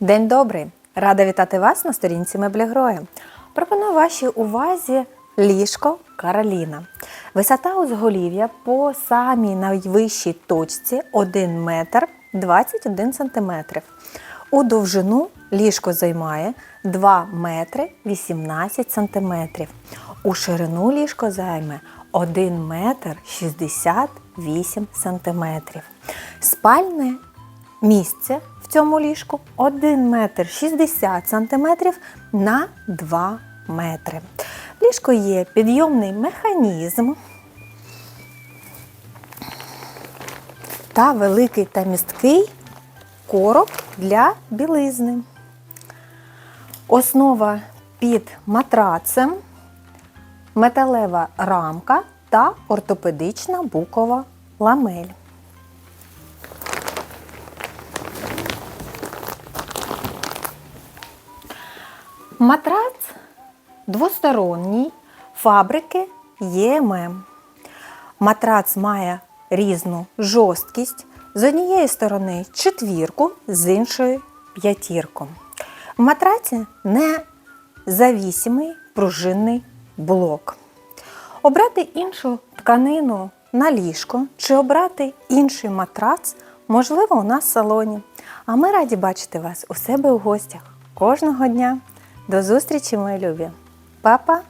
День добрий! Рада вітати вас на сторінці Меблігрою. Пропоную вашій увазі ліжко Кароліна. Висота узголів'я по самій найвищій точці 1 метр 21 сантиметрів. У довжину ліжко займає 2 метри 18 сантиметрів. У ширину ліжко займе 1 метр 68 сантиметрів. Спальне місце цьому ліжку 1 метр 60 сантиметрів на 2 метри. В ліжку є підйомний механізм та великий та місткий короб для білизни. Основа під матрацем, металева рамка та ортопедична букова ламель. Матрац двосторонній фабрики ЄММ. Матрац має різну жорсткість. З однієї сторони четвірку, з іншої п'ятірку. В матраці незавісимий пружинний блок. Обрати іншу тканину на ліжко чи обрати інший матрац можливо у нас в салоні. А ми раді бачити вас у себе у гостях кожного дня. До зустрічі, мої любі! Па-па!